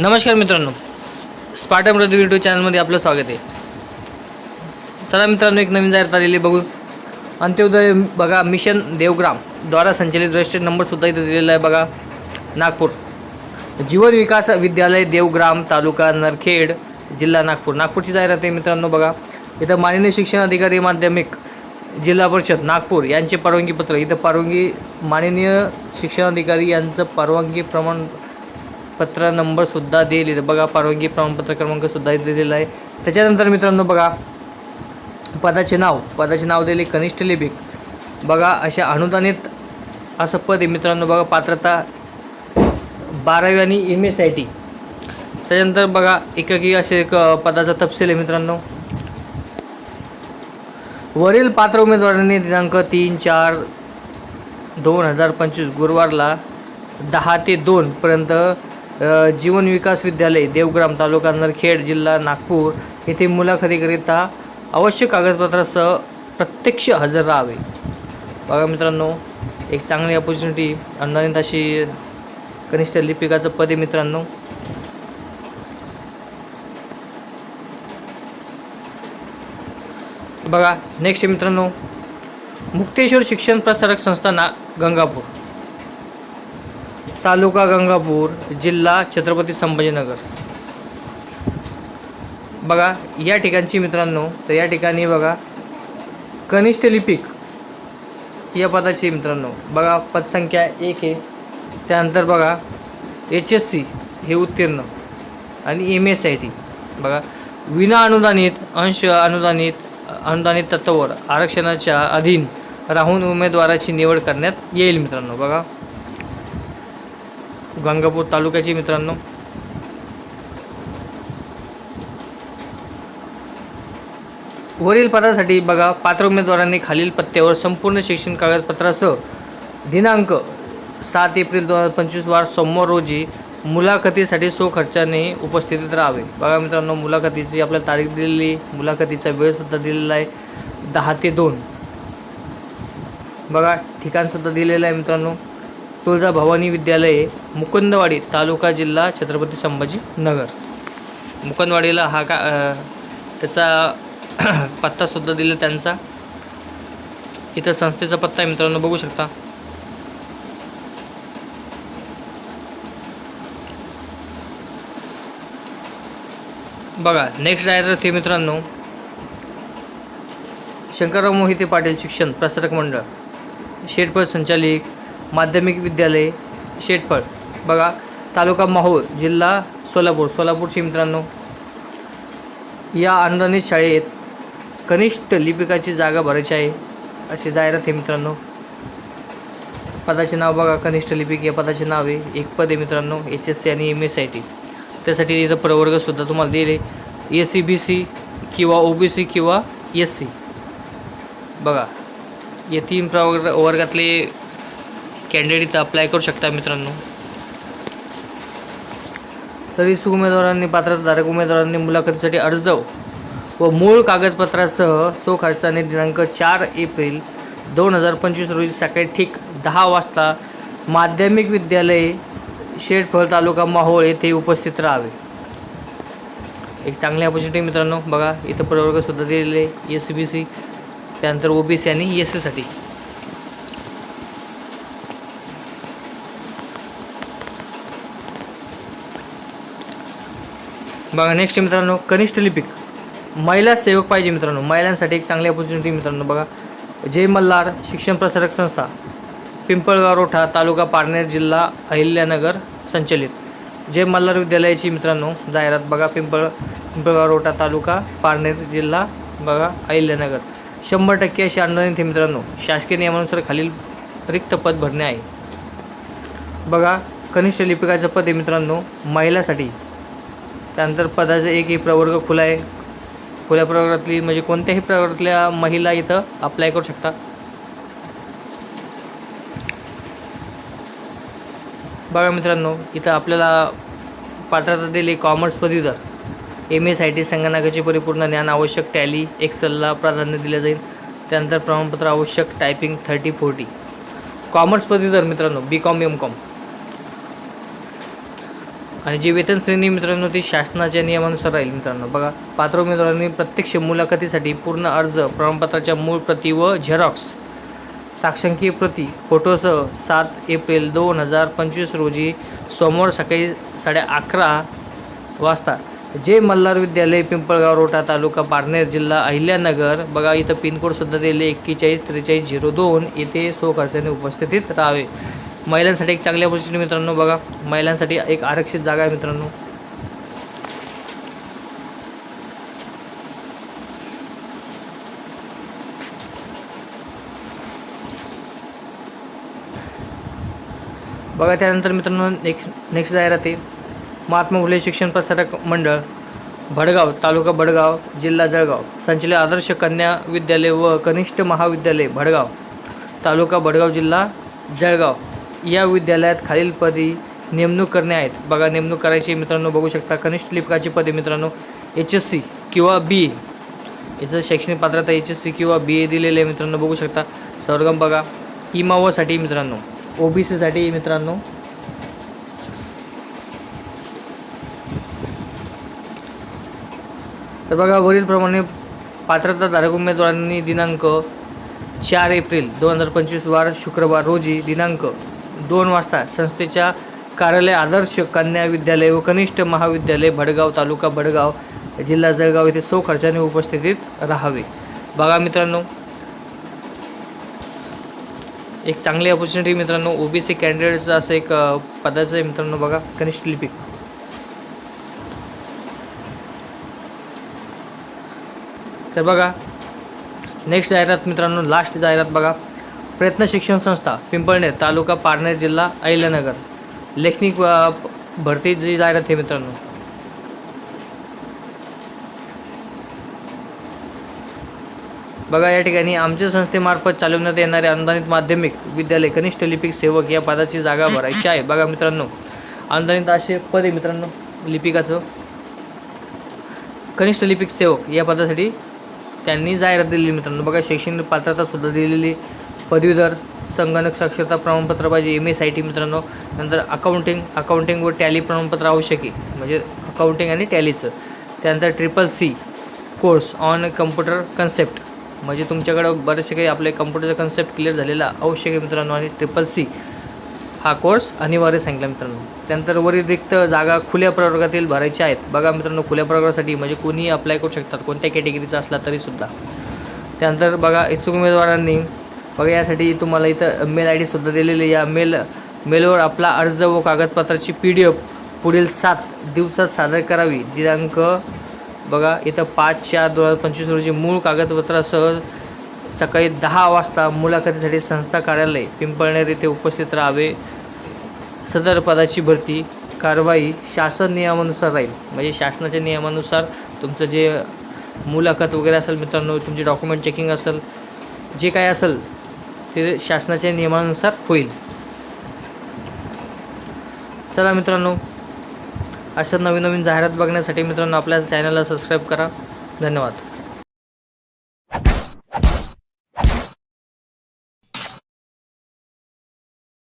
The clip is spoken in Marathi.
नमस्कार मित्रांनो. स्पार्टम रद्द यूट्यूब चॅनलमध्ये आपलं स्वागत आहे. चला मित्रांनो एक नवीन जाहिरात आलेली आहे बघू. अंत्योदय बघा मिशन देवग्राम द्वारा संचलित रजिस्टर्ड नंबरसुद्धा इथं दिलेला आहे बघा नागपूर. जीवन विकास विद्यालय देवग्राम तालुका नरखेड जिल्हा नागपूर. नागपूरची जाहिरात आहे मित्रांनो बघा. इथं माननीय शिक्षण अधिकारी माध्यमिक जिल्हा परिषद नागपूर यांचे परवानगीपत्र. इथं परवानगी माननीय शिक्षणाधिकारी यांचं परवानगी प्रमाण पत्र नंबरसुद्धा दिले बघा परवानगी प्रमाणपत्र क्रमांकसुद्धा दिलेला आहे. त्याच्यानंतर मित्रांनो बघा पदाचे नाव पदाचे नाव दिले कनिष्ठ लिपिक बघा अशा अनुदानित असं पद आहे मित्रांनो बघा पात्रता बारावी आणि एम एस आय टी त्याच्यानंतर बघा एकाकी असे एक पदाचा तपशील आहे मित्रांनो. वरील पात्र उमेदवारांनी दिनांक तीन चार दोन हजार पंचवीस गुरुवारला दहा ते दोनपर्यंत जीवन विकास विद्यालय देवग्राम तालुका नरखेड जिल्हा नागपूर येथे मुलाखतीकरिता आवश्यक कागदपत्रासह प्रत्यक्ष हजर राहावे. बघा मित्रांनो एक चांगली ऑपॉर्च्युनिटी अनुदानित अशी कनिष्ठ लिपिकाचं पद आहे मित्रांनो. बघा नेक्स्ट मित्रांनो मुक्तेश्वर शिक्षण प्रसारक संस्था ना गंगापूर. तालुका गंगापूर जिल्हा छत्रपती संभाजीनगर. बघा या ठिकाणची मित्रांनो तर या ठिकाणी बघा कनिष्ठ लिपिक या पदाची मित्रांनो बघा पदसंख्या एक आहे. त्यानंतर बघा एच एस सी हे उत्तीर्ण आणि एम एस आय टी बघा विना अनुदानित अंश अनुदानित अनुदानित तत्वावर आरक्षणाच्या अधीन राहून उमेदवाराची निवड करण्यात येईल मित्रांनो बघा. गंगापूर तालुक्याची मित्रांनो. वरील पदासाठी बघा पात्र उमेदवारांनी खालील पत्त्यावर संपूर्ण शिक्षण कागदपत्रासह दिनांक सात एप्रिल दोन हजार पंचवीस वार सोमवार रोजी मुलाखतीसाठी सो खर्चाने उपस्थितीत राहावे. बघा मित्रांनो मुलाखतीची आपल्याला तारीख दिलेली मुलाखतीचा वेळसुद्धा दिलेला आहे. दहा ते दोन. बघा ठिकाणसुद्धा दिलेलं आहे मित्रांनो. तुळजा भवानी विद्यालय मुकुंदवाडी तालुका जिल्हा छत्रपती संभाजी नगर. मुकुंदवाडीला हा का त्याचा पत्तासुद्धा दिला त्यांचा. इथं संस्थेचा पत्ता आहे मित्रांनो बघू शकता. बघा नेक्स्ट आहे हे मित्रांनो. शंकरराव मोहिते पाटील शिक्षण प्रसारक मंडळ. शेटफळ संचालिक माध्यमिक विद्यालय शेटफळ. बघा तालुका माहूर जिल्हा सोलापूर सोलापूरचे मित्रांनो. या अनुदानित शाळेत कनिष्ठ लिपिकाची जागा भरायची आहे अशी जाहिरात आहे मित्रांनो. पदाचे नाव बघा कनिष्ठ लिपिक या पदाचे नाव आहे एक पद आहे मित्रांनो एच एस सी आणि एम एस आय टी त्यासाठी इथं प्रवर्गसुद्धा तुम्हाला दिले ए सी बी सी किंवा ओ बी सी किंवा एस सी बघा या तीन प्रवर्ग वर्गातले कॅन्डिडेट इथं अप्लाय करू शकता मित्रांनो. तरी इच्छुक उमेदवारांनी पात्रधारक उमेदवारांनी मुलाखतीसाठी अर्ज व मूळ कागदपत्रासह सो खर्चाने दिनांक चार एप्रिल दोन हजार पंचवीस रोजी सकाळी ठीक दहा वाजता माध्यमिक विद्यालय शेडफळ तालुका माहोळ येथे उपस्थित राहावे. एक चांगली ऑपॉर्च्युनिटी मित्रांनो. बघा इथं प्रवर्गसुद्धा दिलेले एस बी सी त्यानंतर ओ बी सी आणि एस सीसाठी बघा नेक्स्ट मित्रांनो कनिष्ठ लिपिक. महिला सेवक पाहिजे मित्रांनो. महिलांसाठी एक चांगली ऑपॉर्च्युनिटी मित्रांनो बघा. जय मल्हार शिक्षण प्रसारक संस्था पिंपळगाव रोठा तालुका पारनेर जिल्हा अहिल्यानगर संचलित. जय मल्हार विद्यालयाची मित्रांनो जाहिरात बघा पिंपळ पिंपळगाव रोठा तालुका पारनेर जिल्हा बघा अहिल्यानगर. शंभर टक्के अशी आंदोलन आहे मित्रांनो शासकीय नियमानुसार खालील रिक्त पद भरणे आहे. बघा कनिष्ठ लिपिकाचं पद आहे मित्रांनो महिलासाठी. त्यानंतर पदाचा एकही प्रवर्ग खुला आहे. खुल्या प्रवर्गातली म्हणजे कोणत्याही प्रवर्गातल्या महिला इथं अप्लाय करू शकता. बघा मित्रांनो इथं आपल्याला पात्रता दिली कॉमर्स पदवीधर एम एस आय टी संगणकाचे परिपूर्ण ज्ञान आवश्यक टॅली एक्सेलला प्राधान्य दिले जाईल. त्यानंतर प्रमाणपत्र आवश्यक टायपिंग थर्टी फोर्टी कॉमर्स पदवीधर मित्रांनो बी कॉम एम कॉम आणि जी वेतन श्रेणी मित्रांनो ती शासनाच्या नियमानुसार राहील मित्रांनो. बघा पात्र उमेदवारांनी प्रत्यक्ष मुलाखतीसाठी पूर्ण अर्ज प्रमाणपत्राच्या मूळ प्रती व झेरॉक्स साक्षांकीय प्रती फोटोसह सात एप्रिल दोन हजार पंचवीस रोजी सोमवार सकाळी साडे अकरा वाजता जे मल्हार विद्यालय पिंपळगाव रोटा तालुका पारनेर जिल्हा अहिल्यानगर बघा इथं पिनकोडसुद्धा दिले एक्केचाळीस त्रेचाळीस झिरो दोन येथे सो खर्चाने उपस्थितीत राहावे. महिलांसाठी एक चांगली ऑपॉर्च्युनिटी मित्रांनो बघा. महिलांसाठी एक आरक्षित जागा आहे मित्रांनो. बघा त्यानंतर मित्रांनो नेक्स्ट नेक्स्ट जाहिरात आहे. महात्मा फुले शिक्षण प्रसारक मंडळ भडगाव तालुका भडगाव जिल्हा जळगाव. संचलित आदर्श कन्या विद्यालय व कनिष्ठ महाविद्यालय भडगाव. तालुका भडगाव जिल्हा जळगाव. या विद्यालयात खालील पदी नेमणूक करणे आहेत. बघा नेमणूक करायची मित्रांनो बघू शकता. कनिष्ठ लिपकाची पदे मित्रांनो एच एस सी किंवा बी ए याचं शैक्षणिक पात्रता एच एस सी किंवा बी ए दिलेले आहे मित्रांनो बघू शकता. सरगम बघा. इमावसाठी मित्रांनो ओ बी सीसाठी मित्रांनो. तर बघा वरीलप्रमाणे पात्रताधारक उमेदवारांनी दिनांक चार एप्रिल दोन हजार पंचवीस वार शुक्रवार रोजी दिनांक दोन वाजता संस्थेच्या कार्यालय आदर्श कन्या विद्यालय व कनिष्ठ महाविद्यालय भडगाव तालुका भडगाव जिल्हा जळगाव येथे सौ खर्चाने उपस्थितीत राहावे. बघा मित्रांनो एक चांगली ऑपॉर्च्युनिटी मित्रांनो ओ बी सी कॅन्डिडेटचं असं एक पदाचं आहे मित्रांनो बघा कनिष्ठ लिपिक तर बघा नेक्स्ट जाहिरात मित्रांनो लास्ट जाहिरात बघा. प्रयत्न शिक्षण संस्था पिंपळनेर तालुका पारनेर जिल्हा अहिल्यानगर. लेखनिक भरतीची भरती जी जाहिरात आहे मित्रांनो. बघा या ठिकाणी आमच्या संस्थेमार्फत चालवण्यात येणारे अनुदानित माध्यमिक विद्यालय कनिष्ठ लिपिक सेवक या पदाची जागा भरायची आहे. बघा मित्रांनो अनुदानित असे पद आहे मित्रांनो लिपिकाचं. कनिष्ठ लिपिक सेवक या पदासाठी त्यांनी जाहिरात दिलेली मित्रांनो. बघा शैक्षणिक पात्रता सुद्धा दिलेली पदवीधर संगणक साक्षरता प्रमाणपत्र पाहिजे एम एस आय टी मित्रांनो. नंतर अकाउंटिंग अकाउंटिंग व टॅली प्रमाणपत्र आवश्यक आहे. म्हणजे अकाउंटिंग आणि टॅलीचं त्यानंतर triple C course on computer concept म्हणजे तुमच्याकडं बरेचसे काही आपले कम्प्युटरचा कन्सेप्ट क्लिअर झालेला आवश्यक आहे मित्रांनो. आणि ट्रिपल सी हा कोर्स अनिवार्य सांगितला मित्रांनो. त्यानंतर वरील रिक्त जागा खुल्या प्रवर्गातील भरायच्या आहेत. बघा मित्रांनो खुल्या प्रवर्गासाठी म्हणजे कोणीही अप्लाय करू शकतात. कोणत्या कॅटेगरीचा असला तरीसुद्धा त्यानंतर बघा इच्छुक उमेदवारांनी बघा यासाठी तुम्हाला इथं मेल आय डीसुद्धा दिलेली या मेल मेलवर आपला अर्ज व कागदपत्राची पी डी एफ पुढील सात दिवसात सादर करावी. दिनांक बघा इथं पाच चार दोन हजार पंचवीस रोजी मूळ कागदपत्रासह सकाळी दहा वाजता मुलाखतीसाठी संस्था कार्यालय पिंपळनेर येथे उपस्थित राहावे. सदर पदाची भरती कारवाई शासन नियमानुसार राहील. म्हणजे शासनाच्या नियमानुसार तुमचं जे मुलाखत वगैरे असेल मित्रांनो तुमचे डॉक्युमेंट चेकिंग असेल जे काय असेल ते शासनाच्या नियमानुसार होईल. चला मित्रांनो अशा नवीन नवीन जाहिरात बघण्यासाठी मित्रांनो आपल्या चॅनलला सबस्क्राईब करा. धन्यवाद.